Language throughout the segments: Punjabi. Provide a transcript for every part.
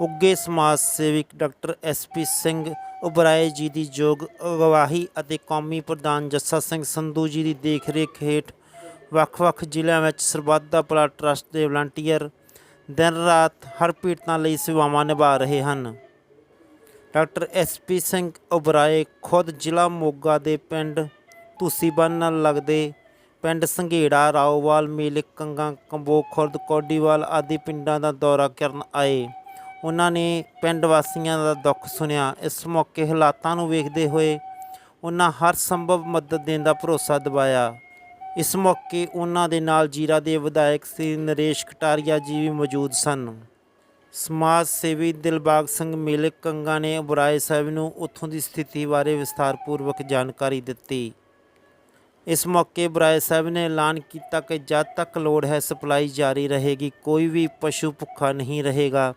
ਉੱਗੇ ਸਮਾਜ ਸੇਵਕ ਡਾਕਟਰ ਐਸਪੀ ਸਿੰਘ ਉਬਰਾਏ ਜੀ ਦੀ ਯੋਗ ਅਗਵਾਹੀ ਅਤੇ ਕੌਮੀ ਪ੍ਰਧਾਨ ਜੱਸਾ ਸਿੰਘ ਸੰਧੂ ਜੀ ਦੀ ਦੇਖਰੇਖ ਹੇਠ ਵੱਖ-ਵੱਖ ਜ਼ਿਲ੍ਹਿਆਂ ਵਿੱਚ ਸਰਬੱਤ ਦਾ ਭਲਾ ਟਰੱਸਟ ਦੇ ਵਲੰਟੀਅਰ ਦਿਨ ਰਾਤ ਹਰ ਪੀੜਤਾਂ ਲਈ ਸੇਵਾਵਾਂ ਨਿਭਾ ਰਹੇ ਹਨ। ਡਾਕਟਰ ਐਸਪੀ ਸਿੰਘ ਉਬਰਾਏ ਖੁਦ ਜ਼ਿਲ੍ਹਾ ਮੋਗਾ ਦੇ ਪਿੰਡ ਧੂਸੀਬਨ ਨਾਲ ਲੱਗਦੇ ਪਿੰਡ ਸੰਘੇੜਾ, ਰਾਓਵਾਲ, ਮੇਲੇ, ਕੰਗਾ ਕੰਬੋ ਖੁਰਦ ਕੋਡੀਵਾਲ ਆਦਿ ਪਿੰਡਾਂ ਦਾ ਦੌਰਾ ਕਰਨ ਆਏ। ਉਹਨਾਂ ਨੇ ਪਿੰਡ ਵਾਸੀਆਂ ਦਾ ਦੁੱਖ ਸੁਣਿਆ। ਇਸ ਮੌਕੇ ਹਾਲਾਤਾਂ ਨੂੰ ਵੇਖਦੇ ਹੋਏ ਉਹਨਾਂ ਹਰ ਸੰਭਵ ਮਦਦ ਦੇਣ ਦਾ ਭਰੋਸਾ ਦਿਵਾਇਆ। ਇਸ ਮੌਕੇ ਉਹਨਾਂ ਦੇ ਨਾਲ ਜੀਰਾ ਦੇ ਵਿਧਾਇਕ ਸ੍ਰੀ ਨਰੇਸ਼ ਕਟਾਰੀਆ ਜੀ ਵੀ ਮੌਜੂਦ ਸਨ। ਸਮਾਜ ਸੇਵੀ ਦਿਲਬਾਗ ਸਿੰਘ ਮੇਲੇ ਕੰਗਾ ਨੇ ਬੁਰਾਏ ਸਾਹਿਬ ਨੂੰ ਉੱਥੋਂ ਦੀ ਸਥਿਤੀ ਬਾਰੇ ਵਿਸਥਾਰਪੂਰਵਕ ਜਾਣਕਾਰੀ ਦਿੱਤੀ। ਇਸ ਮੌਕੇ ਬੁਰਾਏ ਸਾਹਿਬ ਨੇ ਐਲਾਨ ਕੀਤਾ ਕਿ ਜਦ ਤੱਕ ਲੋੜ ਹੈ ਸਪਲਾਈ ਜਾਰੀ ਰਹੇਗੀ, ਕੋਈ ਵੀ ਪਸ਼ੂ ਭੁੱਖਾ ਨਹੀਂ ਰਹੇਗਾ।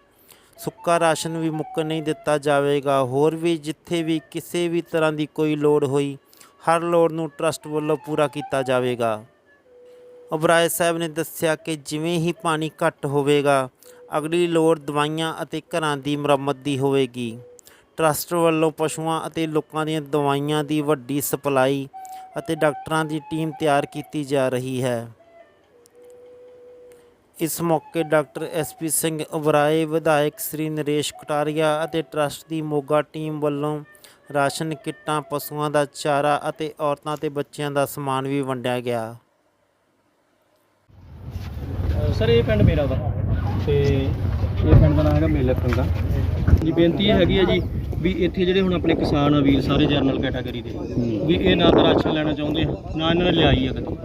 ਸੁੱਕਾ ਰਾਸ਼ਨ ਵੀ ਮੁੱਕ ਨਹੀਂ ਦਿੱਤਾ ਜਾਵੇਗਾ। ਹੋਰ ਵੀ ਜਿੱਥੇ ਵੀ ਕਿਸੇ ਵੀ ਤਰ੍ਹਾਂ ਦੀ ਕੋਈ ਲੋੜ ਹੋਈ, ਹਰ ਲੋੜ ਨੂੰ ਟਰਸਟ ਵੱਲੋਂ ਪੂਰਾ ਕੀਤਾ ਜਾਵੇਗਾ। ਉਬਰਾਏ ਸਾਹਿਬ ਨੇ ਦੱਸਿਆ ਕਿ ਜਿਵੇਂ ਹੀ ਪਾਣੀ ਘੱਟ ਹੋਵੇਗਾ, ਅਗਲੀ ਲੋੜ ਦਵਾਈਆਂ ਅਤੇ ਘਰਾਂ ਦੀ ਮੁਰੰਮਤ ਦੀ ਹੋਵੇਗੀ। ਟਰਸਟ ਵੱਲੋਂ ਪਸ਼ੂਆਂ ਅਤੇ ਲੋਕਾਂ ਦੀਆਂ ਦਵਾਈਆਂ ਦੀ ਵੱਡੀ ਸਪਲਾਈ ਅਤੇ ਡਾਕਟਰਾਂ ਦੀ ਟੀਮ ਤਿਆਰ ਕੀਤੀ ਜਾ ਰਹੀ ਹੈ। ਇਸ ਮੌਕੇ ਡਾਕਟਰ ਐਸਪੀ ਸਿੰਘ ਉਬਰਾਏ ਵਿਧਾਇਕ ਸ੍ਰੀ ਨਰੇਸ਼ ਕਟਾਰੀਆ ਅਤੇ ਟਰਸਟ ਦੀ ਮੋਗਾ ਟੀਮ ਵੱਲੋਂ ਰਾਸ਼ਨ ਕਿੱਟਾਂ, ਪਸ਼ੂਆਂ ਦਾ ਚਾਰਾ ਅਤੇ ਔਰਤਾਂ ਤੇ ਬੱਚਿਆਂ ਦਾ ਸਮਾਨ ਵੀ ਵੰਡਿਆ ਗਿਆ। ਸਰ, ਇਹ ਪਿੰਡ ਮੇਰਾ ਵਾ। ਤੇ ਇਹ ਪਿੰਡ ਦਾ ਨਾਮ ਹੈਗਾ ਮੇਲਾ ਕੰਗਾ ਜੀ, ਬੇਨਤੀ ਇਹ ਹੈਗੀ ਹੈ ਜੀ ਵੀ ਇੱਥੇ ਜਿਹੜੇ ਹੁਣ ਆਪਣੇ ਕਿਸਾਨ ਆ ਵੀਰ ਸਾਰੇ ਜਰਨਲ ਕੈਟਾਗਰੀ ਦੇ ਵੀ ਇਹ ਨਾ ਤਾਂ ਰਾਸ਼ਨ ਲੈਣਾ ਚਾਹੁੰਦੇ ਆ ਨਾ ਇਹਨਾਂ ਨੇ ਲਿਆਈ ਆ ਕਦੇ।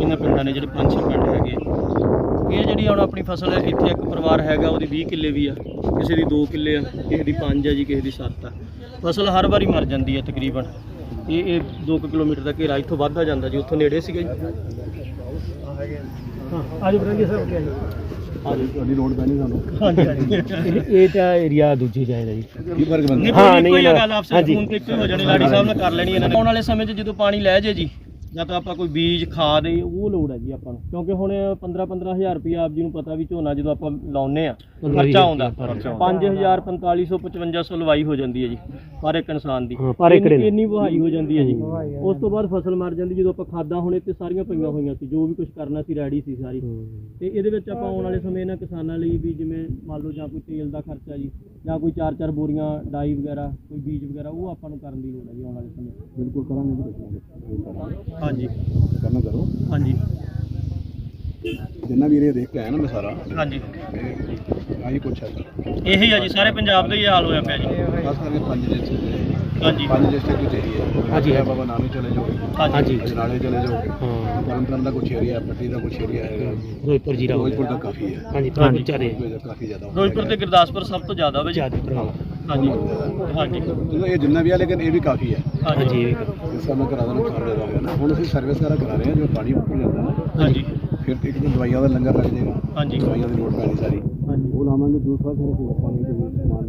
ਇਹਨਾਂ ਪਿੰਡਾਂ ਨੇ ਜਿਹੜੇ ਪੰਜ ਛੇ ਪਿੰਡ ਹੈਗੇ ਇਹ ਜਿਹੜੀ ਹੁਣ ਆਪਣੀ ਫਸਲ ਹੈ ਇੱਥੇ ਇੱਕ ਪਰਿਵਾਰ ਹੈਗਾ ਉਹਦੀ 20 ਕਿੱਲੇ ਵੀ ਆ। ਕਿਸੇ ਦੀ 2 ਕਿੱਲੇ ਆ ਕਿਸੇ ਦੀ 5 ਆ ਜੀ ਕਿਸੇ ਦੀ 7 ਆ। ਫਸਲ ਹਰ ਵਾਰੀ ਮਰ ਜਾਂਦੀ ਹੈ ਤਕਰੀਬਨ। ਇਹ ਇਹ 2 ਕਿਲੋਮੀਟਰ ਦਾ ਘੇਰਾ ਇੱਥੋਂ ਵੱਧਦਾ ਜਾਂਦਾ ਜੀ ਉੱਥੋਂ ਨੇੜੇ ਸੀਗਾ ਜੀ। ਹਾਂ ਅੱਜ ਬਰੰਗੇ ਸਾਹਿਬ ਕਿਹਾ ਜੀ? ਤੁਹਾਡੀ ਲੋਡ ਪੈਣੀ ਸਾਨੂੰ। ਇਹ ਤਾਂ ਏਰੀਆ ਦੂਜੀ ਚਾਹੀਦਾ ਜੀ। ਕੀ ਫ਼ਰਕ ਬੰਦਾ ਹਾਂ, ਨਹੀਂ, ਨਾ- ਗੱਲ ਆਪਸੇ। ਫੋਨ ਤੇ ਇੱਕੋ ਹੀ ਜਾਣੀ ਲਾੜੀ ਸਾਹਿਬ ਕਰ ਲੈਣੀ ਇਹਨਾਂ ਨੇ। ਆਉਣ ਵਾਲੇ ਸਮੇਂ 'ਚ ਜਦੋਂ ਪਾਣੀ ਲੈ ਜੇ ਜੀ ਜਾਂ ਤਾਂ ਆਪਾਂ ਕੋਈ ਬੀਜ ਖਾਦ ਇਹ ਉਹ ਲੋੜ ਹੈ ਜੀ ਆਪਾਂ ਨੂੰ। ਕਿਉਂਕਿ ਹੁਣ 15 15000 ਰੁਪਏ ਆਪ ਜੀ ਨੂੰ ਪਤਾ ਵੀ ਝੋਨਾ ਜਦੋਂ ਆਪਾਂ ਲਾਉਨੇ ਆ ਖਰਚਾ ਆਉਂਦਾ। 5000 4500 5500 ਲਵਾਈ ਹੋ ਜਾਂਦੀ ਹੈ ਜੀ ਪਰ ਇੱਕ ਇਨਸਾਨ ਦੀ। ਪਰ ਇੰਨੀ- ਵਹਾਈ ਹੋ ਜਾਂਦੀ ਹੈ ਜੀ। ਉਸ ਤੋਂ ਬਾਅਦ ਫਸਲ ਮਰ ਜਾਂਦੀ ਜਦੋਂ ਆਪਾਂ ਖਾਦਾਂ ਹੁਣ ਇੱਥੇ ਸਾਰੀਆਂ ਪਈਆਂ ਹੋਈਆਂ ਸੀ ਜੋ ਵੀ ਕੁਝ ਕਰਨਾ ਸੀ ਰੈਡੀ ਸੀ ਸਾਰੀ। ਤੇ ਇਹਦੇ ਵਿੱਚ ਆਪਾਂ ਆਉਣ ਵਾਲੇ ਸਮੇਂ ਇਹਨਾਂ ਕਿਸਾਨਾਂ ਲਈ ਵੀ ਜਿਵੇਂ ਮੰਨ ਲਓ ਜਾਂ ਕੋਈ ਤੇਲ ਦਾ ਖਰਚਾ ਜੀ ਜਾਂ ਕੋਈ ਚਾਰ ਚਾਰ ਬੋਰੀਆਂ ਡਾਈ ਵਗੈਰਾ ਕੋਈ ਬੀਜ ਵਗੈਰਾ ਉਹ ਆਪਾਂ ਨੂੰ ਕਰਨ ਦੀ ਲੋੜ ਹੈ ਜੀ ਆਉਣ ਵਾਲੇ ਸਮੇਂ। ਬਿਲਕੁਲ ਕਰਾਂਗੇ ਜੀ ਹਾਂਜੀ। ਕਰਨਾ ਕਰੋ। ਹਾਂਜੀ। ਜਿੰਨਾ ਵੀ ਏਰੀਆ ਦੇਖ ਕੇ ਆਇਆ ਨਾ ਮੈਂ ਸਾਰਾ। ਹਾਂਜੀ। ਇਹ ਆਹੀ ਕੁਛ ਹੈ ਇਹੀ ਆ ਜੀ ਸਾਰੇ ਪੰਜਾਬ ਦਾ ਹੀ ਹਾਲ ਹੋਇਆ ਪਿਆ ਜੀ। ਖਾਸ ਕਰਕੇ ਪੰਜ ਡਿਸਟ੍ਰਿਕਟ ਹਾਂਜੀ। ਪੰਜ ਡਿਸਟ੍ਰਿਕਟ ਵਿੱਚ ਏਰੀਆ ਹਾਂਜੀ, ਹਾਂਜੀ। ਬਾਬਾ ਨਾਨਕ ਚਲੇ ਜਾਓ ਹਾਂਜੀ। ਅਜਨਾਲੇ ਚਲੇ ਜਾਓ ਹਾਂ। ਤਰਨਤਾਰਨ ਦਾ ਕੁਛ ਏਰੀਆ ਪੱਟੀ ਦਾ ਕੁਛ ਏਰੀਆ ਹੈਗਾ। ਫਿਰੋਜ਼ਪੁਰ ਜੀਰਾ ਹੋ ਫਿਰੋਜ਼ਪੁਰ ਦਾ ਕਾਫੀ ਹੈ। ਹਾਂਜੀ ਫਿਰੋਜ਼ਪੁਰ ਚਾਰੇ ਫਿਰੋਜ਼ਪੁਰ ਦਾ ਕਾਫੀ ਜ਼ਿਆਦਾ ਫਿਰੋਜ਼ਪੁਰ ਤੇ ਗੁਰਦਾਸਪੁਰ ਸਭ ਤੋਂ ਜ਼ਿਆਦਾ ਵਾ ਜੀ। ਜ਼ਿਆਦਾ ਪ੍ਰਭਾਵ ਹਾਂਜੀ। ਇਹ ਜਿੰਨਾ ਵੀ ਆ ਲੇਕਿਨ ਇਹ ਵੀ ਕਾਫੀ ਹੈ ਹਾਂਜੀ। ਇਸ ਤਰ੍ਹਾਂ ਮੈਂ ਕਰਾ ਦੇਣਾ ਖਾਣ ਦੇ ਦਾਂਗਾ ਨਾ। ਹੁਣ ਅਸੀਂ ਸਰਵਿਸ ਕਰਾ ਕਰਾ ਰਹੇ ਹਾਂ ਜੋ ਪਾਣੀ ਉੱਪਰ ਜਾਂਦਾ ਨਾ ਹਾਂਜੀ। ਫਿਰ ਇੱਕ ਦਿਨ ਦਵਾਈਆਂ ਦਾ ਲੰਗਰ ਲੱਗ ਜਾਏਗਾ। ਹਾਂਜੀ। ਦਵਾਈਆਂ ਦੀ ਲੋੜ ਪੈਣੀ ਸਾਰੀ। ਹਾਂਜੀ। ਉਹ ਲਾਵਾਂਗੇ ਦੂਸਰਾ ਫਿਰ ਅਸੀਂ ਪਾਣੀ ਦੇ ਵਿੱਚ ਸਮਾਨ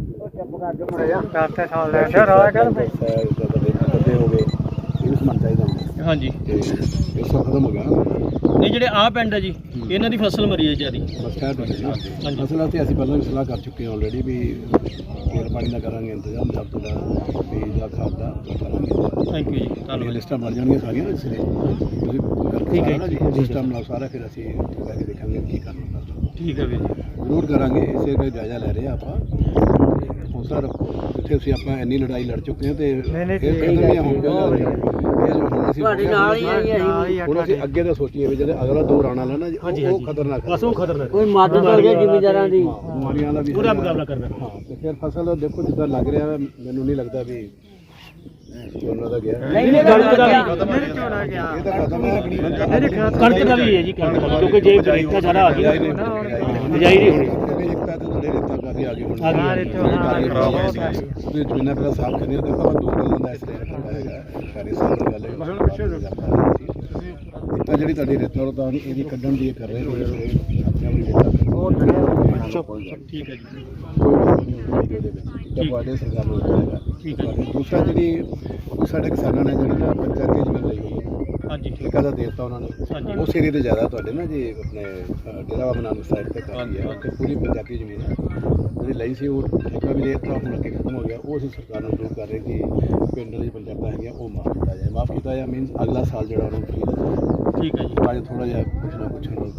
ਗੱਦੇ ਹੋ ਗਏ। ਇਹ ਵੀ ਸਮਾਨ ਚਾਹੀਦਾ ਹੁੰਦਾ ਹਾਂਜੀ। ਤੇ ਇਹ ਸਭ ਖਤਮ ਹੋ ਗਿਆ ਨਾ। ਨਹੀਂ ਜਿਹੜੇ ਆਹ ਪਿੰਡ ਹੈ ਜੀ ਇਹਨਾਂ ਦੀ ਫਸਲ ਮਰੀ ਹੈ ਜਿਆਦੀ। ਨਾ ਹਾਂਜੀ। ਅਸਲ ਤੇ ਅਸੀਂ ਪਹਿਲਾਂ ਵੀ ਸਲਾਹ ਕਰ ਚੁੱਕੇ ਹਾਂ ਆਲਰੇਡੀ ਵੀ ਤੇਲ ਪਾਣੀ ਦਾ ਕਰਾਂਗੇ ਇੰਤਜ਼ਾਮ ਤੋਂ ਦਾ ਬੀਜ ਦਾ ਖਾਦ ਦਾ ਕਰਾਂਗੇ। ਥੈਂਕ ਯੂ ਜੀ ਤੁਹਾਨੂੰ ਲਿਸਟਾਂ ਬਣ ਜਾਣਗੀਆਂ ਸਾਰੀਆਂ ਇਸ ਲਈ ਤੁਸੀਂ ਠੀਕ ਹੈ ਜੀ, ਸਿਸਟਮ ਨਾਲ ਸਾਰਾ ਫਿਰ ਅਸੀਂ ਕੇ ਦੇਖਾਂਗੇ ਕੀ ਕਰਨਾ। ਠੀਕ ਹੈ ਵੀਰ ਜੀ। ਜ਼ਰੂਰ ਕਰਾਂਗੇ ਇਸੇ ਦਾ ਜਾਇਜ਼ਾ ਲੈ ਰਹੇ ਆਪਾਂ। ਹੌਸਲਾ ਰੱਖੋ ਜਿੱਥੇ ਅਸੀਂ ਆਪਾਂ ਇੰਨੀ ਲੜਾਈ ਲੜ ਚੁੱਕੇ ਹਾਂ ਤੇ ਇਹ ਖਤਮ ਨਹੀਂ ਹੋਊਗਾ ਤੁਹਾਡੇ ਨਾਲ ਹੀ ਆਈ ਹੁਣ ਅਸੀਂ ਅੱਗੇ ਦਾ ਸੋਚੀਏ ਵੀ ਜਿਹੜੇ ਅਗਲਾ ਦੌਰ ਆਉਣ ਵਾਲਾ ਨਾ ਜੀ, ਉਹ- ਖਤਰਨਾਕ ਹੈ ਬਸ ਉਹ ਖਤਰਨਾਕ। ਕੋਈ ਮਦਦ ਕਰ ਗਿਆ ਜ਼ਿਮੀਂਦਾਰਾਂ ਦੀ। ਹਾਂ, ਬਿਮਾਰੀਆਂ ਦਾ ਵੀ ਉਹਦਾ। ਮੁਕਾਬਲਾ ਕਰਨਾ। ਹਾਂ ਤੇ ਫਿਰ ਫਸਲ ਦੇਖੋ ਜਿੱਦਾਂ ਲੱਗ ਰਿਹਾ ਮੈਨੂੰ ਨਹੀਂ ਲੱਗਦਾ ਵੀ ਝੋਨਾ ਦਾ ਗਿਆ। ਨਹੀਂ ਨਹੀਂ ਕਣਕ ਦਾ ਵੀ। ਇਹ ਤਾਂ ਖਤਮ ਹੈ। ਕਣਕ ਦਾ ਵੀ ਹੈ ਜੀ ਕਣਕ ਦਾ। ਵੀ, ਕਿਉਂਕਿ ਜੇ ਰੇਤਾ ਜ਼ਿਆਦਾ ਆ ਗਈ ਬਿਜਾਈ ਨਹੀਂ ਹੋਣੀ ਕਿਉਂਕਿ ਇੱਕ ਤਾਂ ਤੇ ਕਾਫੀ ਆ ਗਈ ਹੁਣ। ਆ ਗਈ, ਆ ਗਈ। ਉਹਦੇ ਜ਼ਮੀਨਾਂ ਪਹਿਲਾਂ ਸਾਫ਼ ਕਰਨੀਆਂ ਤੇ ਆਪਾਂ ਦੋ ਗੱਲਾਂ ਦਾ ਇਸ ਤਰ੍ਹਾਂ ਹੈਗਾ। ਸਾਰੀ ਗੱਲ ਹੈ। ਤਾਂ ਜਿਹੜੀ ਤੁਹਾਡੀ ਰੇਤਾ ਉਹ ਤਾਂ ਇਹਦੀ ਕੱਢਣ ਦੀ ਇਹ ਕਰ ਰਹੇ ਰੇਤਾ ਠੀਕ ਹੈ ਜੀ। ਤੁਹਾਡੇ ਸਰਕਾਰ ਨੂੰ ਠੀਕ ਹੈ ਦੂਸਰਾ ਜਿਹੜੀ ਸਾਡੇ ਕਿਸਾਨਾਂ ਨੇ ਜਿਹੜੀ ਨਾ ਪੰਚਾਇਤੀ ਜ਼ਮੀਨ ਲਈ ਹੋਈ ਹੈ ਹਾਂਜੀ ਠੀਕ ਦਾ ਦੇਤਾ ਉਹਨਾਂ ਹਾਂਜੀ। ਨੇ ਉਸ ਏਰੀਏ ਤੇ ਜ਼ਿਆਦਾ ਤੁਹਾਡੇ ਨਾ ਜੀ ਆਪਣੇ ਡੇਰਾ ਬਾਬਾ ਨਾਨਕ ਸਾਈਡ ਤੇ ਕਾਫੀ ਹੈ ਉੱਥੇ ਪੂਰੀ ਪੰਜਾਬੀ ਜ਼ਮੀਨ ਹੈ ਜਿਹੜੀ ਲਈ ਸੀ ਉਹ ਠੇਕਾ ਵੀ ਦੇਤਾ ਹੁਣ ਅੱਗੇ ਖਤਮ ਹੋ ਗਿਆ। ਉਹ ਅਸੀਂ ਸਰਕਾਰ ਨੂੰ ਅਪੀਲ ਕਰ ਰਹੇ ਕਿ ਪਿੰਡ ਦੀ ਪੰਚਾਇਤਾਂ ਹੈਗੀਆਂ ਉਹ ਮਾਫ ਕੀਤਾ ਜਾਏ। ਮਾਫ ਕੀਤਾ ਜਾਏ ਮੀਨਸ ਅਗਲਾ ਸਾਲ ਜਿਹੜਾ ਉਹਨਾਂ ਠੀਕ ਹੈ ਜੀ। ਥੋੜਾ ਜਿਹਾ ਕੁਛ ਨਾ ਕੰਪਨਸੇਸ਼ਨ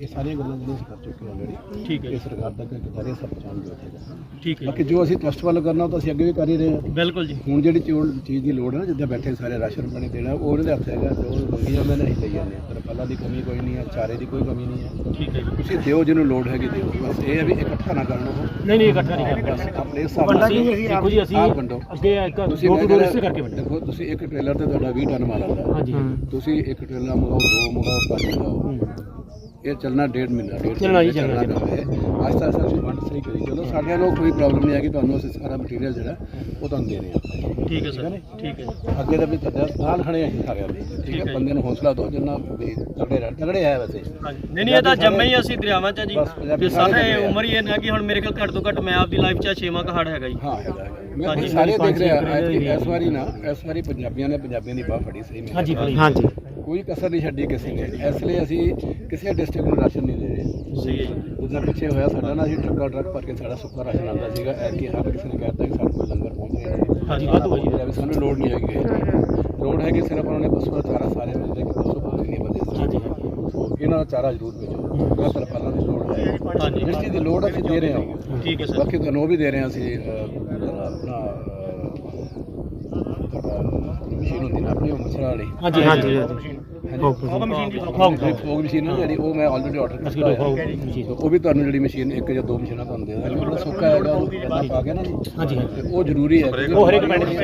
ਇਹ ਸਾਰੀਆਂ ਗੱਲਾਂ ਜਿਹੜੀਆਂ ਅਸੀਂ ਕਰ ਚੁੱਕੇ ਹਾਂ ਆਲਰੇਡੀ ਠੀਕ ਹੈ ਇਹ ਸਰਕਾਰ ਤੱਕ ਕਿਦਾਰੇ ਸਭ ਉੱਥੇ ਦਾ ਠੀਕ ਹੈ ਬਾਕੀ ਜੋ ਅਸੀਂ ਟਰਸਟ ਵੱਲ ਕਰਨਾ ਉਹ ਤਾਂ ਅਸੀਂ ਅੱਗੇ ਵੀ ਕਰ ਹੀ ਰਹੇ ਹਾਂ। ਬਿਲਕੁਲ ਜੀ। ਹੁਣ ਜਿਹੜੀ ਚੋਲ ਚੀਜ਼ ਦੀ ਲੋੜ ਹੈ ਨਾ ਜਿੱਦਾਂ ਬੈਠੇ ਸਾਰੇ ਰਾਸ਼ਨ ਪਾਣੀ ਦੇਣਾ ਉਹ ਉਹਨਾਂ ਦੇ ਹੱਥ ਹੈਗਾ ਜੋ ਮੰਗੀ ਜਾਂਦੇ ਨੇ ਅਸੀਂ ਲਈ ਜਾਂਦੇ ਹਾਂ। ਤਰਪਾਲਾਂ ਦੀ ਕਮੀ ਕੋਈ ਨਹੀਂ ਹੈ ਚਾਰੇ ਦੀ ਕੋਈ ਕਮੀ ਨਹੀਂ ਹੈ। ਠੀਕ ਹੈ ਜੀ। ਤੁਸੀਂ ਦਿਓ ਜਿਹਨੂੰ ਲੋੜ ਹੈਗੀ ਦਿਓ। ਬਸ ਇਹ ਹੈ ਵੀ ਇਕੱਠਾ ਨਾ ਕਰਨ ਉਹ। ਨਹੀਂ ਨਹੀਂ ਇਕੱਠਾ ਨਹੀਂ ਕਰਨਾ। ਆਪਣੇ ਹਿਸਾਬ ਨਾਲ ਦੇਖੋ ਜੀ ਅਸੀਂ ਵੰਡੋ। ਅੱਗੇ ਇੱਕ ਤੁਸੀਂ ਦੋ ਕਹਿੰਦਾ- ਇਸੇ ਕਰਕੇ ਬਣੇ ਦੇਖੋ ਤੁਸੀਂ ਇੱਕ ਟ੍ਰੇਲਰ ਤੇ ਤੁਹਾਡਾ 20 ਟਨ ਮਾਲ ਆਉਂਦਾ। ਹਾਂਜੀ। ਤੁਸੀਂ ਇੱਕ ਟ੍ਰੇਲਰ ਮੰਗਾਓ ਦੋ ਮੰਗਾਓ ਪੰਜ ਮੰਗਾਓ। ਇਹ ਚੱਲਣਾ ਡੇਢ ਮਹੀਨਾ ਡੇਢ ਚੱਲਣਾ ਮਹੀਨਾ ਚੱਲਣਾ, ਹੈ। ਅੱਜ ਤਾਂ ਅਸੀਂ ਵੰਡ ਸਹੀ ਕਰੀ ਚਲੋ ਸਾਡੇ ਨੂੰ ਕੋਈ ਪ੍ਰੋਬਲਮ ਨਹੀਂ ਆਗੀ ਤੁਹਾਨੂੰ ਅਸੀਂ ਸਾਰਾ ਮਟੀਰੀਅਲ ਜਿਹੜਾ ਉਹ ਤੁਹਾਨੂੰ ਦੇ ਰਹੇ ਹਾਂ। ਠੀਕ ਹੈ ਸਰ ਠੀਕ ਹੈ ਅੱਗੇ ਦਾ ਵੀ ਤੁਹਾਡਾ ਨਾਲ ਖੜੇ ਅਸੀਂ ਸਾਰਿਆਂ ਦੇ ਠੀਕ ਹੈ ਹੈ ਬੰਦੇ ਨੂੰ ਹੌਸਲਾ ਦਿਓ ਜਿੰਨਾ ਵੀ ਤਗੜੇ ਤਗੜੇ ਹੈ ਵੈਸੇ। ਨਹੀਂ ਨਹੀਂ ਇਹ ਤਾਂ ਜੰਮੇ ਹੀ ਅਸੀਂ ਦਰਿਆਵਾਂ 'ਚ ਆ ਜੀ। ਤੇ ਸਾਰੇ ਉਮਰ ਹੀ ਇਹ ਨਾ ਕਿ ਹੁਣ ਮੇਰੇ ਕੋਲ ਘੱਟ ਤੋਂ ਘੱਟ ਮੈਂ ਆਪਦੀ ਲਾਈਫ 'ਚ ਛੇਵਾਂ ਕਹਾੜ ਹੈਗਾ ਜੀ। ਹਾਂ ਹੈਗਾ। ਮੈਂ ਤਾਂ ਸਾਰੇ ਦੇਖ ਰਿਹਾ ਇਸ ਵਾਰੀ ਨਾ ਇਸ ਵਾਰੀ ਪੰਜਾਬੀਆਂ ਨੇ ਪੰਜਾਬੀਆਂ ਦੀ ਬਾਹ ਫੜੀ ਸਹੀ ਹਾਂਜੀ ਹਾਂਜੀ। ਕੋਈ ਕਸਰ ਨਹੀਂ ਛੱਡੀ ਕਿਸੇ ਨੇ। ਇਸ ਲਈ ਅਸੀਂ ਕਿਸੇ ਡਿਸਟ੍ਰਿਕਟ ਨੂੰ ਰਾਸ਼ਨ ਨਹੀਂ ਦੇ ਰਹੇ। ਸਹੀ ਹੈ ਪਿੱਛੇ ਹੋਇਆ ਸਾਡਾ ਨਾ ਅਸੀਂ ਟਰੱਕਾ ਟਰੱਕ ਭਰ ਕੇ ਸਾਡਾ ਸੁੱਕਾ ਰਾਸ਼ਨ ਆਉਂਦਾ ਸੀਗਾ। ਐਤਕੀ ਹਰ ਕਿਸੇ ਨੇ ਕਹਿਤਾ ਕਿ ਸਾਡੇ ਕੋਲ ਲੰਗਰ ਪਹੁੰਚ ਰਿਹਾ ਹਾਂਜੀ ਵਾਧੂ ਹੈ। ਜੀ ਸਾਨੂੰ ਲੋੜ ਨਹੀਂ ਹੈਗੀ। ਲੋੜ ਹੈ ਕਿ ਸਿਰਫ ਉਹਨਾਂ ਨੇ ਪਸ਼ੂ ਦਾ ਚਾਰਾ ਸਾਰੇ ਮਿਲਦੇ ਕਿ ਪਸ਼ੂ ਪਾਲਣ ਨਹੀਂ ਬੰਦੇ ਹਾਂਜੀ ਇਹਨਾਂ ਦਾ ਚਾਰਾ ਜ਼ਰੂਰ ਭੇਜੋ ਮੈਂ ਤਰਪਾਲਾਂ ਦੀ ਲੋੜ ਹੈ। ਹਾਂਜੀ। ਜਿਸ ਦੀ ਲੋੜ ਅਸੀਂ ਦੇ ਰਹੇ ਹਾਂ। ਠੀਕ ਹੈ ਸਰ? ਬਾਕੀ ਤੁਹਾਨੂੰ ਉਹ ਵੀ ਦੇ ਰਹੇ ਹਾਂ ਅਸੀਂ ਆਪਣਾ ਮਸ਼ੀਨ ਹੁੰਦੀ ਨਾ ਆਪਣੀ ਮਸਲਾ ਵਾਲੀ। ਹਾਂਜੀ ਹਾਂਜੀ। ਫੋਗ ਮਸ਼ੀਨ ਦੀ ਜਿਹੜੀ ਫੋਗ ਮਸ਼ੀਨ ਨਾ ਜਿਹੜੀ ਉਹ ਮੈਂ ਆਲਰੇਡੀ ਆਰਡਰ ਅਸੀਂ ਕੀਤਾ ਲੋਕ ਹੋਇਆ ਜੀ ਤੇ ਉਹ ਵੀ ਤੁਹਾਨੂੰ ਜਿਹੜੀ ਮਸ਼ੀਨ ਇੱਕ ਜਾਂ ਦੋ ਮਸ਼ੀਨਾਂ ਤੁਹਾਨੂੰ ਦੇ ਦਾਂਗੇ ਜਿਹੜਾ ਸੁੱਕਾ ਹੈਗਾ ਉਹ ਪਹਿਲਾਂ ਪਾ ਕੇ ਨਾ ਜੀ ਹਾਂਜੀ ਹਾਂਜੀ ਤੇ ਉਹ ਜ਼ਰੂਰੀ ਹੈ ਕਿਉਂਕਿ ਉਹ ਹਰ ਇੱਕ ਪਿੰਡ ਚ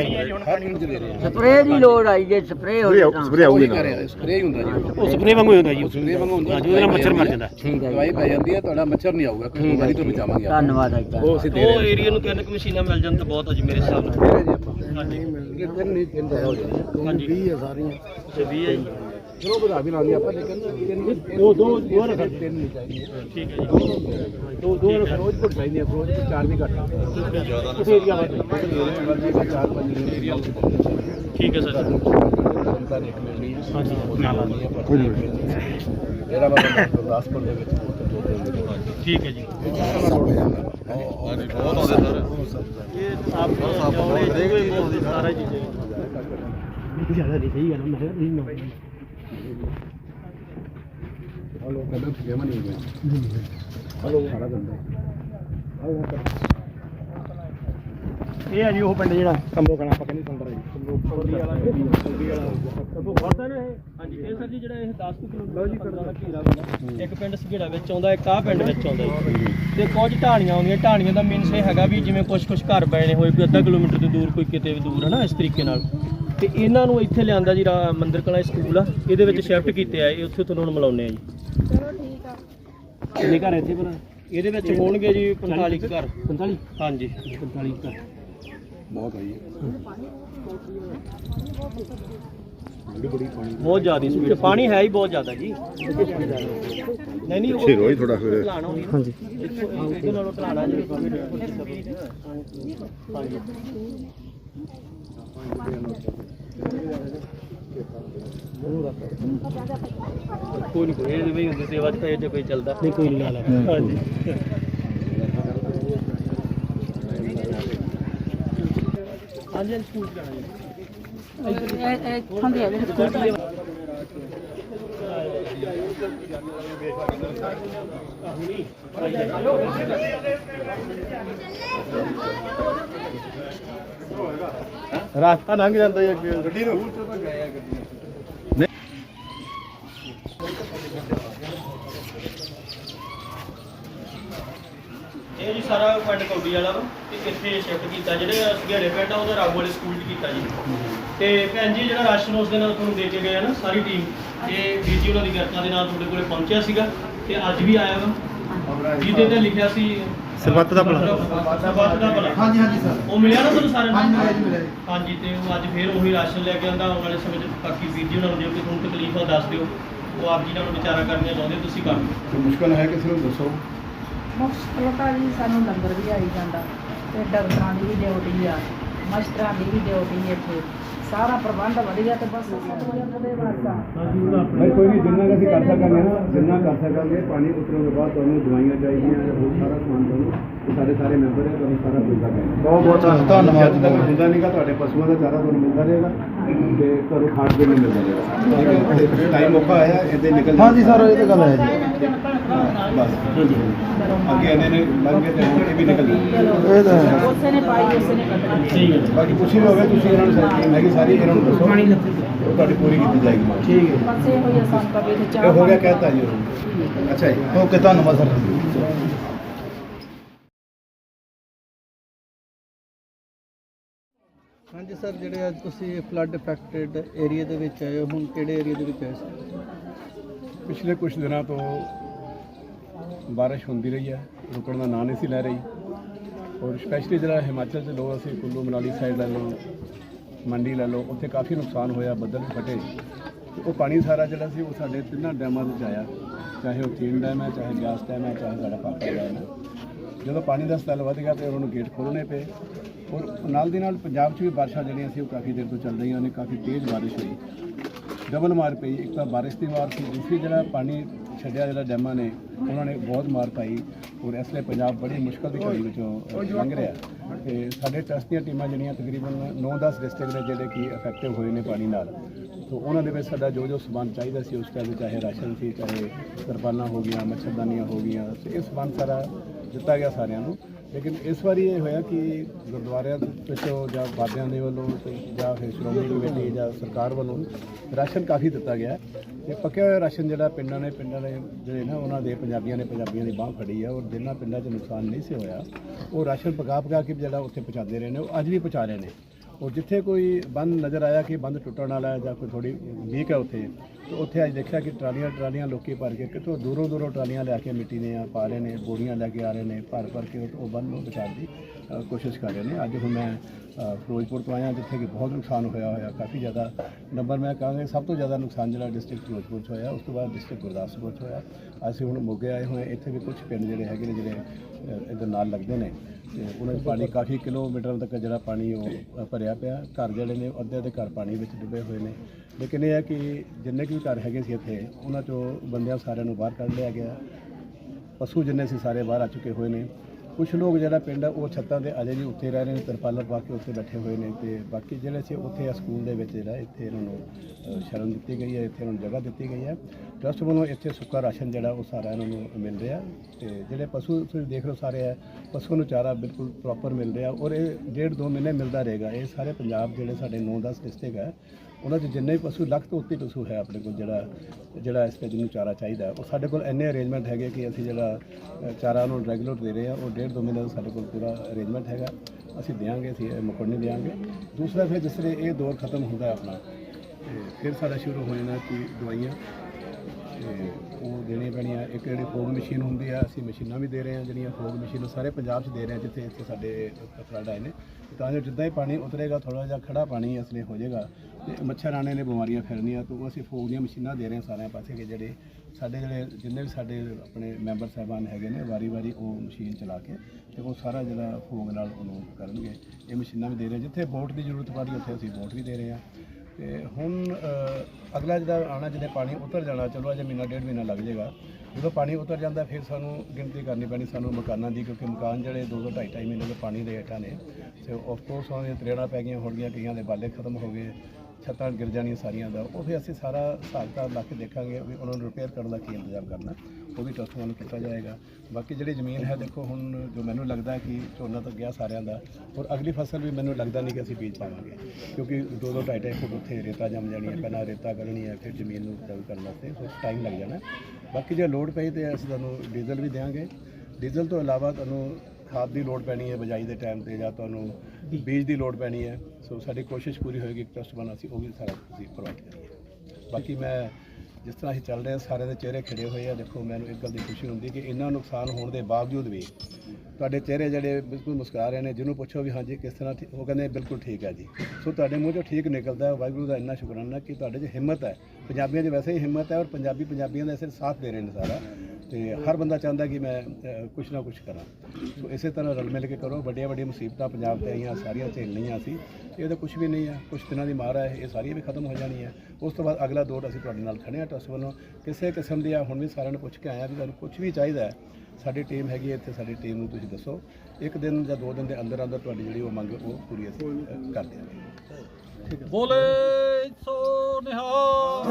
ਹਰ ਪਿੰਡ ਚ ਦੇ ਰਹੇ ਹਾਂ ਸਪਰੇਅ ਦੀ ਲੋੜ ਆਈ ਜੇ ਸਪਰੇਅ ਹੋ ਜਾਏ ਸਪਰੇ ਆਉਗੀ ਨਾ ਸਪਰੇ ਹੀ ਹੁੰਦਾ ਜੀ ਉਹ ਸਪਰੇਅ ਵਾਂਗੂ ਹੀ ਹੁੰਦਾ ਜੀ ਸਪਰੇ ਵਾਂਗੂ ਹੁੰਦਾ ਹਾਂਜੀ ਉਹਦੇ ਨਾਲ ਮੱਛਰ ਮਰ ਜਾਂਦਾ ਠੀਕ ਹੈ ਜੀ। ਦਵਾਈ ਪੈ ਜਾਂਦੀ ਹੈ ਤੁਹਾਡਾ ਮੱਛਰ ਨਹੀਂ ਆਊਗਾ ਕੋਈ ਬਿਮਾਰੀ ਤੋਂ ਬਚਾਵਾਂਗੇ ਆਪਾਂ ਧੰਨਵਾਦ ਆਈ ਉਹ ਅਸੀਂ ਦੇ ਉਹ ਰਹੇ ਏਰੀਆ ਨੂੰ ਕਿੰਨੇ ਕੁ ਮਸ਼ੀਨਾਂ ਮਿਲ ਜਾਣ ਤਾਂ ਬਹੁਤ ਆ ਜੀ ਮੇਰੇ ਹਿਸਾਬ ਨਾਲ ਹਾਂ ਜੀ ਆਪਾਂ ਹਾਂਜੀ ਇਹ ਤਿੰਨ ਨਹੀਂ ਤਿੰਨ ਜ਼ਿਆਦਾ ਹੋ ਜਾਂਦੇ ਹਾਂਜੀ 20 ਹੈ ਸਾਰੀਆਂ ਤੇ 20 ਹੈ ਜੀ ਚਲੋ ਵਧਾ ਵੀ ਲਾਂਗੇ ਆਪਾਂ ਲੇਕਿਨ ਤਿੰਨ ਦੋ ਦੋ ਦੋ ਰੱਖ। ਤਿੰਨ ਨਹੀਂ ਚਾਹੀਦੀ। ਠੀਕ ਹੈ ਜੀ। ਦੋ ਦੋ ਫਿਰੋਜ਼ਪੁਰ ਚਾਹੀਦੀ ਹੈ ਫਿਰੋਜ਼ਪੁਰ ਚਾਰ ਵੀ ਘੱਟ ਉਸ ਏਰੀਆ ਵਾਲੇ ਚਾਰ ਪੰਜ ਏਰੀਆ ਠੀਕ ਹੈ ਸਰ। ਜਨਤਾ ਨੇ ਇੱਕ ਮਿਲਣੀ। ਹੈ ਹਾਂਜੀ ਕੋਈ ਨਹੀਂ। ਜਿਹੜਾ ਉੱਥੇ ਸਰ ਇਹ ਜੀ ਉਹ ਪਿੰਡ ਜਿਹੜਾ। ਕੰਬੋ ਕਣਾ ਆਪਾਂ ਕਹਿੰਦੇ ਸੰਦਰ ਹੈ ਜੀ। ਕੰਬੋ ਕੋਲੀ। ਵਾਲਾ ਕੋਲੀ। ਵਾਲਾ ਕੰਬੋ ਖੜਦਾ ਨੇ ਇਹ ਹਾਂਜੀ ਇਹ ਸਰ ਜੀ ਜਿਹੜਾ ਇਹ 10 ਕਿਲੋਮੀਟਰ ਜੀ ਪਿੰਡ ਦਾ ਘੇਰਾ ਵਾ ਇੱਕ ਪਿੰਡ ਸਗੇੜਾ ਵਿੱਚ ਆਉਂਦਾ ਇੱਕ ਆਹ ਪਿੰਡ ਵਿੱਚ ਆਉਂਦਾ ਜੀ। ਤੇ ਕੁਝ ਢਾਣੀਆਂ ਆਉਂਦੀਆਂ। ਢਾਣੀਆਂ ਦਾ ਮੀਨਸ ਇਹ ਹੈਗਾ ਵੀ ਜਿਵੇਂ ਕੁਝ ਕੁਝ ਘਰ ਬਣੇ ਹੋਏ ਕੋਈ ਅੱਧਾ ਕਿਲੋਮੀਟਰ ਤੋਂ ਦੂਰ ਕੋਈ ਕਿਤੇ ਵੀ ਦੂਰ ਹੈ ਨਾ ਇਸ ਤਰੀਕੇ ਨਾਲ। ਤੇ ਇਹਨਾਂ ਨੂੰ ਇੱਥੇ ਲਿਆਂਦਾ ਜੀ ਮੰਦਿਰ ਕਲਾ ਸਕੂਲ ਆ। ਇਹਦੇ ਵਿੱਚ ਸ਼ਿਫਟ ਕੀਤੇ ਆ। ਇਹ ਉੱਥੇ ਤੁਹਾਨੂੰ ਹੁਣ ਮਿਲਾਉਂਦੇ ਆ ਜੀ। ਕਿੰਨੇ ਘਰ ਇੱਥੇ ਪਰ ਇਹਦੇ ਵਿੱਚ ਹੋਣਗੇ ਜੀ 45 ਕੁ ਘਰ। 45 ਹਾਂਜੀ। 45 ਘਰ। ਬਹੁਤ ਆਈ ਬਹੁਤ ਜ਼ਿਆਦਾ ਸਪੀਡ ਪਾਣੀ ਹੈ ਹੀ ਬਹੁਤ ਜ਼ਿਆਦਾ ਜੀ। ਨਹੀਂ ਨਹੀਂ ਉਹ ਰੋਈ ਥੋੜਾ ਫਿਰ। ਢਲਾਣ ਹੋਣੀ ਹਾਂਜੀ। ਇਹਦੇ ਨਾਲੋਂ ਢਲਾਣਾ ਜੀ ਹਾਂਜੀ। ਕੋਈ ਨਹੀਂ ਕੋਈ ਇਹ ਵੀ ਹੁੰਦੀ ਸੇਵਾ ਚ ਤਾਂ ਇਹ 'ਚ ਕੋਈ ਚੱਲਦਾ। ਨਹੀਂ ਕੋਈ ਨਹੀਂ ਲਾ ਲਾ ਹਾਂਜੀ। ਹਾਂਜੀ ਹਾਂਜੀ ਸਕੂਲ ਜਾਣਾ ਜੀ ਰਾਸਤਾ ਲੰਘ ਜਾਂਦਾ ਹੈ ਗੱਡੀ। ਨੂੰ ਇਹ ਜੀ ਸਾਰਾ ਪਿੰਡ ਕੌਡੀ ਵਾਲਾ ਵਾ ਤੇ ਇੱਥੇ ਸ਼ਿਫਟ ਕੀਤਾ ਜਿਹੜੇ ਸਗੇੜੇ ਪਿੰਡ ਆ ਉਹਦੇ ਰਾਗੋ ਵਾਲੇ ਸਕੂਲ 'ਚ ਕੀਤਾ ਜੀ। ਤੇ ਭੈਣ ਜੀ ਜਿਹੜਾ ਰਾਸ਼ਨ ਉਸ ਦੇ ਨਾਲ ਤੁਹਾਨੂੰ ਦੇ ਕੇ ਗਏ ਆ ਨਾ ਸਾਰੀ ਟੀਮ ਇਹ ਵੀਰ ਜੀ ਉਹਨਾਂ ਦੀ ਕਿਰਪਾ ਦੇ ਨਾਲ ਤੁਹਾਡੇ ਕੋਲੇ ਪਹੁੰਚਿਆ ਸੀਗਾ ਤੇ ਅੱਜ ਵੀ ਆਇਆ ਵਾ। ਜਿਹਦੇ ਤੇ ਲਿਖਿਆ ਸੀ ਸਰਬੱਤ ਦਾ ਭਲਾ। ਸਰਬੱਤ ਦਾ ਭਲਾ। ਹਾਂਜੀ ਹਾਂਜੀ ਸਰ। ਉਹ ਮਿਲਿਆ ਨਾ ਤੁਹਾਨੂੰ ਸਾਰਿਆਂ ਨੂੰ? ਹਾਂਜੀ ਤੇ ਉਹ ਅੱਜ ਫੇਰ ਉਹੀ ਰਾਸ਼ਨ ਲੈ ਕੇ ਆਂਦਾ ਆਉਣ ਵਾਲੇ ਸਮੇਂ 'ਚ ਬਾਕੀ ਵੀਰ ਜੀ ਉਹਨਾਂ ਨੂੰ ਜੇ ਕੋਈ ਤੁਹਾਨੂੰ ਤਕਲੀਫ ਆ ਦੱਸ ਦਿਓ। ਉਹ ਆਪ ਜੀ ਨਾਲ ਵਿਚਾਰਾ ਕਰਨੀਆਂ ਚਾਹੁੰਦੇ ਤੁਸੀਂ ਕਰ ਦਿਓ। ਮੁਸ਼ਕਲ ਹੈ ਕਿਸੇ ਨੂੰ ਦੱਸੋ। ਮੁਸ਼ਕਲ ਤਾਂ ਜੀ ਸਾਨੂੰ ਲੰਗਰ ਵੀ ਆਈ ਜਾਂਦਾ ਤੇ ਡਾਕਟਰਾਂ ਦੀ ਵੀ ਡਿਊਟੀ ਆ ਮਾਸਟਰਾਂ ਦੀ ਵੀ ਡਿਊਟੀ ਇੱਥੇ। ਸਾਰਾ ਪ੍ਰਬੰਧ ਵਧੀਆ ਤੇ ਬਸ ਸਭ ਵਧੀਆ ਵਾਸਤਾ। ਨਹੀਂ ਕੋਈ ਨਹੀਂ ਜਿੰਨਾ ਕੁ ਅਸੀਂ ਕਰ ਸਕਾਂਗੇ ਨਾ ਜਿੰਨਾ ਕਰ ਸਕਾਂਗੇ ਪਾਣੀ ਉਤਰਨ ਤੋਂ ਬਾਅਦ ਤੁਹਾਨੂੰ ਦਵਾਈਆਂ ਚਾਹੀਦੀਆਂ ਜਾਂ ਹੋਰ ਸਾਰਾ ਸਮਾਨ ਤੁਹਾਨੂੰ ਇਹ ਸਾਡੇ ਸਾਰੇ ਮੈਂਬਰ ਹੈ ਤੁਹਾਨੂੰ ਸਾਰਾ ਪੁੱਛਦਾ ਕਰਾਂਗੇ ਬਹੁਤ ਬਹੁਤ ਧੰਨਵਾਦ। ਜਦ ਤੱਕ ਹੁੰਦਾ ਨਹੀਂਗਾ ਤੁਹਾਡੇ ਪਸ਼ੂਆਂ ਦਾ ਚਾਰਾ ਤੁਹਾਨੂੰ ਮਿਲਦਾ ਰਹੇਗਾ। ਤੇ ਤੁਹਾਨੂੰ ਖਾਣ ਪੀਣ ਨੂੰ ਮਿਲਦਾ ਰਹੇਗਾ ਠੀਕ ਹੈ ਟਾਈਮ ਮੌਕਾ ਆਇਆ ਇਹਦੇ ਨਿਕਲ ਹਾਂਜੀ ਸਰ ਇਹ ਤਾਂ ਗੱਲ ਹੈ ਜੀ। ਬਸ ਅੱਗੇ ਇਹਨੇ ਨੇ ਲੰਘੇ ਤੇ ਹੁਣ ਇਹ ਵੀ ਨਿਕਲ ਜਾਊ। ਇਹ ਤਾਂ ਉਸੇ ਨੇ ਪਾਈ ਉਸੇ ਨੇ ਕੱਢਣੀ ਠੀਕ ਹੈ। ਬਾਕੀ ਕੁਛ ਵੀ ਹੋਵੇ ਤੁਸੀਂ ਇਹਨਾਂ ਨੂੰ ਸਾਰੀ ਟੀਮ ਹੈਗੀ ਸਾਰੀ ਇਹਨਾਂ ਨੂੰ ਦੱਸੋ। ਉਹ ਤੁਹਾਡੀ ਪੂਰੀ ਕੀਤੀ ਜਾਏਗੀ। ਠੀਕ ਹੈ। ਬਸ ਇਹ ਹੋਈ ਆਸਾਨ ਚਾਹ ਇਹ ਹੋ ਗਿਆ ਕਹਿਤਾ ਜੀ ਉਹਨੂੰ। ਅੱਛਾ ਜੀ। ਓਕੇ ਧੰਨਵਾਦ ਸਰ। ਹਾਂਜੀ ਸਰ, ਜਿਹੜੇ ਅੱਜ ਤੁਸੀਂ ਫਲੱਡ ਅਫੈਕਟਡ ਏਰੀਆ ਦੇ ਵਿੱਚ ਆਏ ਹੋ, ਹੁਣ ਕਿਹੜੇ ਏਰੀਆ ਦੇ ਵਿੱਚ ਆਏ ਸੀ? ਪਿਛਲੇ ਕੁਝ ਦਿਨਾਂ ਤੋਂ ਬਾਰਿਸ਼ ਹੁੰਦੀ ਰਹੀ ਹੈ, ਰੁਕਣ ਦਾ ਨਾਂ ਨਹੀਂ ਸੀ ਲੈ ਰਹੀ। ਔਰ ਸਪੈਸ਼ਲੀ ਜਿਹੜਾ ਹਿਮਾਚਲ 'ਚ ਲੋਕ ਅਸੀਂ ਕੁੱਲੂ, ਮਨਾਲੀ ਸਾਈਡ ਲੈ ਲਓ, ਮੰਡੀ ਲੈ ਲਓ, ਉੱਥੇ ਕਾਫੀ ਨੁਕਸਾਨ ਹੋਇਆ, ਬੱਦਲ ਫਟੇ। ਉਹ ਪਾਣੀ ਸਾਰਾ ਜਿਹੜਾ ਸੀ, ਉਹ ਸਾਡੇ ਤਿੰਨਾਂ ਡੈਮਾਂ ਵਿੱਚ ਆਇਆ। ਚਾਹੇ ਉਹ ਚੀਨ ਡੈਮ ਹੈ, ਚਾਹੇ ਬਿਆਸ ਡੈਮ ਹੈ, ਚਾਹੇ ਸਾਡਾ ਪਾਪਾ ਡੈਮ ਹੈ। ਜਦੋਂ ਪਾਣੀ ਦਾ ਸਤਰ ਵਧ ਗਿਆ ਤੇ ਉਹਨਾਂ ਨੂੰ ਗੇਟ ਖੋਲ੍ਹਣੇ ਪਏ। ਔਰ ਨਾਲ ਦੀ ਨਾਲ ਪੰਜਾਬ 'ਚ ਵੀ ਬਾਰਿਸ਼ਾਂ ਜਿਹੜੀਆਂ ਸੀ ਉਹ ਕਾਫੀ ਦੇਰ ਤੋਂ ਚੱਲ ਰਹੀਆਂ ਨੇ, ਕਾਫੀ ਤੇਜ਼ ਬਾਰਿਸ਼ ਹੋਈ। ਡਬਲ ਮਾਰ ਪਈ, ਇੱਕ ਤਾਂ ਬਾਰਿਸ਼ ਦੀ ਮਾਰ ਸੀ, ਦੂਸਰੀ ਜਿਹੜਾ ਪਾਣੀ ਛੱਡਿਆ ਜਿਹੜਾ ਡੈਮਾਂ ਨੇ, ਉਹਨਾਂ ਨੇ ਬਹੁਤ ਮਾਰ ਪਾਈ ਔਰ ਇਸ ਲਈ ਪੰਜਾਬ ਬੜੀ ਮੁਸ਼ਕਲ ਦੀ ਘੜੀ ਵਿੱਚੋਂ ਲੰਘ ਰਿਹਾ। ਤੇ ਸਾਡੇ ਟਰਸਟ ਦੀਆਂ ਟੀਮਾਂ ਜਿਹੜੀਆਂ ਤਕਰੀਬਨ 9-10 ਡਿਸਟ੍ਰਿਕਟ ਨੇ ਜਿਹੜੇ ਕਿ ਅਫੈਕਟਿਵ ਹੋਏ ਨੇ ਪਾਣੀ ਨਾਲ। ਤੋਂ ਉਹਨਾਂ ਦੇ ਵਿੱਚ ਸਾਡਾ ਜੋ ਜੋ ਸਮਾਨ ਚਾਹੀਦਾ ਸੀ ਉਸ ਟਾਈਮ ਚਾਹੇ ਰਾਸ਼ਨ ਸੀ, ਚਾਹੇ ਤਰਪਾਲਾਂ ਹੋ ਗਈਆਂ, ਮੱਛਰਦਾਨੀਆਂ ਹੋ ਗਈਆਂ, ਤੇ ਇਹ ਸਮਾਨ ਸਾਰਾ ਦਿੱਤਾ ਗਿਆ ਸਾਰਿਆਂ ਨੂੰ। ਲੇਕਿਨ ਇਸ ਵਾਰੀ ਇਹ ਹੋਇਆ ਕਿ ਗੁਰਦੁਆਰਿਆਂ ਵਿੱਚੋਂ ਜਾਂ ਬਾਬਿਆਂ ਦੇ ਵੱਲੋਂ ਤੇ ਜਾਂ ਫਿਰ ਸ਼੍ਰੋਮਣੀ ਕਮੇਟੀ ਜਾਂ ਸਰਕਾਰ ਵੱਲੋਂ ਰਾਸ਼ਨ ਕਾਫੀ ਦਿੱਤਾ ਗਿਆ ਤੇ ਪੱਕਿਆ ਹੋਇਆ ਰਾਸ਼ਨ ਜਿਹੜਾ ਪਿੰਡਾਂ ਨੇ ਪਿੰਡਾਂ ਨੇ ਜਿਹੜੇ ਨਾ ਉਹਨਾਂ ਦੇ ਪੰਜਾਬੀਆਂ ਨੇ ਪੰਜਾਬੀਆਂ ਦੀ ਬਾਹ ਫੜੀ ਹੈ ਔਰ ਜਿਨ੍ਹਾਂ ਪਿੰਡਾਂ 'ਚ ਨੁਕਸਾਨ ਨਹੀਂ ਸੀ ਹੋਇਆ, ਉਹ ਰਾਸ਼ਨ ਪਕਾ ਪਕਾ ਕੇ ਜਿਹੜਾ ਉੱਥੇ ਪਹੁੰਚਾਉਂਦੇ ਰਹੇ ਨੇ, ਉਹ ਅੱਜ ਵੀ ਪਹੁੰਚਾ ਰਹੇ ਨੇ। ਔਰ ਜਿੱਥੇ ਕੋਈ ਬੰਦ ਨਜ਼ਰ ਆਇਆ ਕਿ ਬੰਦ ਟੁੱਟਣ ਵਾਲਾ ਜਾਂ ਕੋਈ ਥੋੜੀ ਵੀਕ ਹੈ ਉੱਥੇ ਤੇ ਉੱਥੇ ਅੱਜ ਦੇਖਿਆ ਕਿ ਟਰਾਲੀਆਂ ਟਰਾਲੀਆਂ ਲੋਕੀ ਭਰ ਕੇ ਕਿਤੋਂ ਦੂਰੋਂ ਦੂਰੋਂ ਟਰਾਲੀਆਂ ਲੈ ਕੇ ਮਿੱਟੀ ਦੀਆਂ ਪਾ ਰਹੇ ਨੇ ਬੋਰੀਆਂ ਲੈ ਕੇ ਆ ਰਹੇ ਨੇ ਭਰ ਭਰ ਕੇ ਉਹ ਬੰਦ ਨੂੰ ਬਚਾਉਣ ਦੀ ਅ, ਕੋਸ਼ਿਸ਼ ਕਰ ਰਹੇ ਨੇ ਅੱਜ ਹੁਣ ਮੈਂ ਅ, ਫਿਰੋਜ਼ਪੁਰ ਤੋਂ ਆਇਆ ਜਿੱਥੇ ਕਿ ਬਹੁਤ ਨੁਕਸਾਨ ਹੋਇਆ ਹੋਇਆ ਕਾਫੀ ਜ਼ਿਆਦਾ ਨੰਬਰ ਮੈਂ ਕਹਾਂਗਾ ਸਭ ਤੋਂ ਜ਼ਿਆਦਾ ਨੁਕਸਾਨ ਜਿਹੜਾ ਡਿਸਟ੍ਰਿਕਟ ਫਿਰੋਜ਼ਪੁਰ 'ਚ ਹੋਇਆ ਉਸ ਤੋਂ ਬਾਅਦ ਡਿਸਟ੍ਰਿਕਟ ਗੁਰਦਾਸਪੁਰ 'ਚ ਹੋਇਆ ਅਸੀਂ ਹੁਣ ਮੋਗੇ ਆਏ ਹੋਏ ਹਾਂ। ਇੱਥੇ ਵੀ ਕੁਝ ਪਿੰਡ ਜਿਹੜੇ ਹੈਗੇ ਨੇ ਜਿਹੜੇ ਅ, ਇਹਦੇ ਨਾਲ ਲੱਗਦੇ ਨੇ ਤੇ ਉਹਨਾਂ 'ਚ ਪਾਣੀ ਕਾਫੀ ਕਿਲੋਮੀਟਰ ਤੱਕ ਜਿਹੜਾ ਪਾਣੀ ਉਹ ਭਰਿਆ ਪਿਆ। ਘਰ ਜਿਹੜੇ ਨੇ ਅੱਧੇ ਅੱਧੇ ਘਰ ਪਾਣੀ ਵਿੱਚ ਡੁੱਬੇ ਹੋਏ ਨੇ। ਲੇਕਿਨ ਇਹ ਹੈ ਕਿ ਜਿੰਨੇ ਕੁ ਵੀ ਘਰ ਹੈਗੇ ਸੀ ਇੱਥੇ ਉਹਨਾਂ 'ਚੋਂ ਬੰਦਿਆਂ ਸਾਰਿਆਂ ਨੂੰ ਬਾਹਰ ਕੱਢ ਲਿਆ ਗਿਆ। ਪਸ਼ੂ ਜਿੰਨੇ ਸੀ ਸਾਰੇ ਬਾਹਰ ਆ ਚੁੱਕੇ ਹੋਏ ਨੇ। ਕੁਝ ਲੋਕ ਜਿਹੜਾ ਪਿੰਡ ਆ ਉਹ ਛੱਤਾਂ ਦੇ ਅਜੇ ਵੀ ਉੱਥੇ ਰਹਿ ਰਹੇ ਨੇ ਤਰਪਾਲਾਂ ਪਾ ਕੇ ਉੱਥੇ ਬੈਠੇ ਹੋਏ ਨੇ ਤੇ ਬਾਕੀ ਜਿਹੜੇ ਸੀ ਉੱਥੇ ਆ ਸਕੂਲ ਦੇ ਵਿੱਚ ਜਿਹੜਾ ਇੱਥੇ ਇਹਨਾਂ ਨੂੰ ਅ, ਸ਼ਰਨ ਦਿੱਤੀ ਗਈ ਹੈ ਇੱਥੇ ਇਹਨਾਂ ਨੂੰ ਜਗ੍ਹਾ ਦਿੱਤੀ ਗਈ ਹੈ। ਟਰਸਟ ਵੱਲੋਂ ਇੱਥੇ ਸੁੱਕਾ ਰਾਸ਼ਨ ਜਿਹੜਾ ਉਹ ਸਾਰਾ ਇਹਨਾਂ ਨੂੰ ਮਿਲ ਰਿਹਾ ਤੇ ਜਿਹੜੇ ਪਸ਼ੂ ਤੁਸੀਂ ਦੇਖ ਰਹੇ ਹੋ ਸਾਰੇ ਆ ਪਸ਼ੂ ਨੂੰ ਚਾਰਾ ਬਿਲਕੁਲ ਪ੍ਰੋਪਰ ਮਿਲ ਰਿਹਾ ਔਰ ਇਹ ਡੇਢ ਦੋ ਮਹੀਨੇ ਮਿਲਦਾ ਰਹੇਗਾ। ਇਹ ਸਾਰੇ ਪੰਜਾਬ ਜਿਹੜੇ ਸਾਡੇ 9-10 ਡਿਸਟ੍ਰਿਕਟ ਹੈ ਉਹਨਾਂ 'ਚ ਜਿੰਨੇ ਵੀ ਪਸ਼ੂ ਲੱਖ ਤੋਂ ਉੱਤੇ ਪਸ਼ੂ ਹੈ ਆਪਣੇ ਕੋਲ ਜਿਹੜਾ ਜਿਹੜਾ ਇਸ ਤੇ ਨੂੰ ਚਾਰਾ ਚਾਹੀਦਾ ਉਹ ਸਾਡੇ ਕੋਲ ਇੰਨੇ ਅਰੇਂਜਮੈਂਟ ਹੈਗੇ ਕਿ ਅਸੀਂ ਜਿਹੜਾ ਚਾਰਾ ਉਹਨੂੰ ਰੈਗੂਲਰ ਦੇ ਰਹੇ ਹਾਂ, ਉਹ ਡੇਢ ਦੋ ਮਹੀਨੇ ਦਾ ਸਾਡੇ ਕੋਲ ਪੂਰਾ ਅਰੇਂਜਮੈਂਟ ਹੈਗਾ। ਅਸੀਂ ਦੇਵਾਂਗੇ ਅਸੀਂ ਇਹ ਮੁਕਰ ਨਹੀਂ ਦੇਵਾਂਗੇ ਦੂਸਰਾ ਫਿਰ ਜਿਸ ਵੇਲੇ ਇਹ ਦੌਰ ਖਤਮ ਹੁੰਦਾ ਆਪਣਾ, ਤੇ ਫਿਰ ਸਾਡਾ ਸ਼ੁਰੂ ਹੋ ਜਾਣਾ ਕਿ ਦਵਾਈਆਂ, ਤੇ ਉਹ ਦੇਣੀਆਂ ਪੈਣੀਆਂ। ਇੱਕ ਜਿਹੜੀ ਫੋਗ ਮਸ਼ੀਨ ਹੁੰਦੀ ਆ, ਅਸੀਂ ਮਸ਼ੀਨਾਂ ਵੀ ਦੇ ਰਹੇ ਹਾਂ, ਜਿਹੜੀਆਂ ਫੋਗ ਮਸ਼ੀਨ ਸਾਰੇ ਪੰਜਾਬ 'ਚ ਦੇ ਰਹੇ ਹਾਂ, ਜਿੱਥੇ, ਇੱਥੇ ਸਾਡੇ ਫਲੱਡ ਆਏ ਨੇ। ਤਾਂ ਜੋ ਜਿੱਦਾਂ ਹੀ ਪਾਣੀ ਉਤਰੇਗਾ ਥੋੜਾ ਜਿਹਾ ਖੜਾ ਪਾਣੀ ਇਸ ਲਈ ਹੋ ਜਾਏਗਾ ਤੇ ਮੱਛਰ ਨੇ, ਬਿਮਾਰੀਆਂ ਫੈਲਣੀਆਂ, ਤੋਂ ਅਸੀਂ ਫੋਗ ਦੀਆਂ ਮਸ਼ੀਨਾਂ ਦੇ ਰਹੇ ਹਾਂ ਸਾਰਿਆਂ ਪਾਸੇ ਕਿ ਜਿਹੜੇ ਸਾਡੇ ਜਿਹੜੇ ਜਿੰਨੇ ਵੀ ਸਾਡੇ ਆਪਣੇ ਮੈਂਬਰ ਸਾਹਿਬਾਨ ਹੈਗੇ ਨੇ, ਵਾਰੀ-ਵਾਰੀ ਉਹ ਮਸ਼ੀਨ ਚਲਾ ਕੇ ਤੇ ਉਹ ਸਾਰਾ ਜਿਹੜਾ ਫੋਗ ਨਾਲ ਉਹਨੂੰ ਕਰਨਗੇ। ਇਹ ਮਸ਼ੀਨਾਂ ਵੀ ਦੇ ਰਹੇ ਜਿੱਥੇ ਬੋਟ ਦੀ ਜ਼ਰੂਰਤ ਪੜੀ ਉੱਥੇ ਅਸੀਂ ਬੋਟ ਵੀ ਦੇ ਰਹੇ ਹਾਂ। ਤੇ ਹੁਣ ਅਗਲਾ ਜਿਹੜਾ ਆਣਾ ਜਿਹਦੇ ਪਾਣੀ ਉਤਰ ਜਾਣਾ, ਚਲੋ ਅਜੇ ਮਹੀਨਾ, ਡੇਢ ਮਹੀਨਾ ਲੱਗ ਜਾਏਗਾ। ਜਦੋਂ ਪਾਣੀ ਉਤਰ ਜਾਂਦਾ, ਫਿਰ ਸਾਨੂੰ ਗਿਣਤੀ ਕਰਨੀ ਪੈਣੀ, ਸਾਨੂੰ ਮਕਾਨਾਂ ਦੀ, ਕਿਉਂਕਿ ਮਕਾਨ ਜਿਹੜੇ 2 2 2.5 2.5 ਮਹੀਨੇ ਦੇ ਪਾਣੀ ਦੇ ਹੇਠਾਂ ਨੇ। ਤੇ ਆਫ ਕੋਰਸ ਉਹਨਾਂ ਦੀਆਂ ਤਰੇੜਾਂ ਪੈ ਗਈਆਂ ਹੋਣਗੀਆਂ, ਕਈਆਂ ਦੇ ਬਾਲੇ ਖਤਮ ਹੋ ਗਏ। ਛੱਤਾਂ ਗਿਰ ਜਾਣੀਆਂ ਸਾਰੀਆਂ ਦਾ। ਉਹ ਫਿਰ ਅਸੀਂ ਸਾਰਾ ਹਿਸਾਬ ਕਿਤਾਬ ਲਾ ਕੇ ਦੇਖਾਂਗੇ ਵੀ ਉਹਨਾਂ ਨੂੰ ਰਿਪੇਅਰ ਕਰਨ ਦਾ ਕੀ ਇੰਤਜ਼ਾਮ ਕਰਨਾ। ਉਹ ਵੀ ਟਰਸਟ ਨੂੰ ਕੀਤਾ ਜਾਏਗਾ। ਬਾਕੀ ਜਿਹੜੀ ਜ਼ਮੀਨ ਹੈ, ਦੇਖੋ, ਹੁਣ ਜੋ ਮੈਨੂੰ ਲੱਗਦਾ ਕਿ ਝੋਨਾ ਤਾਂ ਗਿਆ ਸਾਰਿਆਂ ਦਾ। ਔਰ ਅਗਲੀ ਫਸਲ ਵੀ ਮੈਨੂੰ ਲੱਗਦਾ ਨਹੀਂ ਕਿ ਅਸੀਂ ਬੀਜ ਪਾਵਾਂਗੇ। ਕਿਉਂਕਿ ਦੋ ਦੋ ਢਾਈ ਢਾਈ ਫੁੱਟ ਉੱਥੇ ਰੇਤਾ ਜੰਮ ਜਾਣੀ ਹੈ ਪਹਿਲਾਂ ਰੇਤਾ ਕਰਨੀ ਹੈ, ਫਿਰ ਜ਼ਮੀਨ ਨੂੰ ਤਿਆਰ ਕਰਨ ਵਾਸਤੇ। ਕੁਝ ਟਾਈਮ ਲੱਗ ਜਾਣਾ। ਬਾਕੀ ਜੇ ਲੋਡ ਪਈ ਤੇ ਅਸੀਂ ਤੁਹਾਨੂੰ ਡੀਜ਼ਲ ਵੀ ਦੇਵਾਂਗੇ ਡੀਜ਼ਲ ਤੋਂ ਇਲਾਵਾ ਤੁਹਾਨੂੰ ਖਾਦ ਦੀ ਲੋੜ ਪੈਣੀ ਹੈ ਬਜਾਈ ਦੇ ਟਾਈਮ ਤੇ ਜਾਂ ਤੁਹਾਨੂੰ ਬੀਜ ਦੀ ਲੋੜ ਪੈਣੀ ਹੈ। ਸੋ ਸਾਡੀ ਕੋਸ਼ਿਸ਼ ਪੂਰੀ ਹੋਏਗੀ ਕਿ ਟਰਸਟ ਬਣਾ ਸੀ, ਉਹ ਵੀ ਸਾਰਾ ਤੁਸੀਂ ਪ੍ਰੋਵਾਈਡ ਕਰੀਏ। ਬਾਕੀ ਮੈਂ ਜਿਸ ਤਰ੍ਹਾਂ ਅਸੀਂ ਚੱਲ ਰਹੇ ਹਾਂ, ਸਾਰਿਆਂ ਦੇ ਚਿਹਰੇ ਖਿੜੇ ਹੋਏ ਆ, ਦੇਖੋ ਮੈਨੂੰ ਇੱਕ ਗੱਲ ਦੀ ਖੁਸ਼ੀ ਹੁੰਦੀ ਕਿ ਇੰਨਾ ਨੁਕਸਾਨ ਹੋਣ ਦੇ ਬਾਵਜੂਦ ਵੀ ਤੁਹਾਡੇ ਚਿਹਰੇ ਜਿਹੜੇ ਬਿਲਕੁਲ ਮੁਸਕਰਾ ਰਹੇ ਨੇ, ਜਿਹਨੂੰ ਪੁੱਛੋ ਵੀ ਹਾਂਜੀ ਕਿਸ ਤਰ੍ਹਾਂ ਉਹ ਕਹਿੰਦੇ ਬਿਲਕੁਲ ਠੀਕ ਹੈ ਜੀ। ਸੋ ਤੁਹਾਡੇ ਮੂੰਹ ਚੋਂ ਠੀਕ ਨਿਕਲਦਾ ਹੈ, ਵਾਹਿਗੁਰੂ ਦਾ ਇੰਨਾ ਸ਼ੁਕਰਾਨਾ ਕਿ ਤੁਹਾਡੇ 'ਚ ਹਿੰਮਤ ਹੈ। ਪੰਜਾਬੀਆਂ 'ਚ ਵੈਸੇ ਹੀ ਹਿੰਮਤ ਹੈ ਔਰ ਪੰਜਾਬੀ ਪੰਜਾਬੀਆਂ ਦਾ ਇਸੇ ਸਾਥ ਦੇ ਰਹੇ ਨੇ ਸਾਰਾ। ਤੇ ਹਰ ਬੰਦਾ ਚਾਹੁੰਦਾ ਕਿ ਮੈਂ ਕੁਛ ਨਾ ਕੁਛ ਕਰਾਂ। ਸੋ ਇਸੇ ਤਰ੍ਹਾਂ ਰਲ ਮਿਲ ਕੇ ਕਰੋ। ਵੱਡੀਆਂ ਵੱਡੀਆਂ ਮੁਸੀਬਤਾਂ ਪੰਜਾਬ ਤੇ ਆਈਆਂ ਸਾਰੀਆਂ ਝੇਲਣੀਆਂ ਸੀ। ਇਹ ਤਾਂ ਕੁਝ ਵੀ ਨਹੀਂ ਆ। ਕੁਝ ਦਿਨਾਂ ਦੀ ਮਾਰ ਹੈ ਇਹ ਸਾਰੀਆਂ ਵੀ ਖਤਮ ਹੋ ਜਾਣੀਆਂ। ਉਸ ਤੋਂ ਬਾਅਦ ਅਗਲਾ ਦੌਰ ਅਸੀਂ ਤੁਹਾਡੇ ਨਾਲ ਖੜੇ ਹਾਂ ਟਰੱਸਟ ਵੱਲੋਂ। ਕਿਸੇ ਕਿਸਮ ਦੀ ਆ ਹੁਣ ਵੀ ਸਾਰਿਆਂ ਨੂੰ ਪੁੱਛ ਕੇ ਆਇਆ ਵੀ ਤੁਹਾਨੂੰ ਕੁਝ ਵੀ ਚਾਹੀਦਾ ਹੈ ਸਾਡੀ ਟੀਮ ਹੈਗੀ ਹੈ ਇੱਥੇ ਸਾਡੀ ਟੀਮ ਨੂੰ ਤੁਸੀਂ ਦੱਸੋ। ਇੱਕ ਦਿਨ ਜਾਂ ਦੋ ਦਿਨ ਦੇ ਅੰਦਰ ਅੰਦਰ ਤੁਹਾਡੀ ਜਿਹੜੀ ਉਹ ਮੰਗ ਉਹ ਪੂਰੀ ਅਸੀਂ ਕਰ ਦਿਆਂਗੇ। ਬੋਲੇ ਸੋ ਨਿਹਾਲ।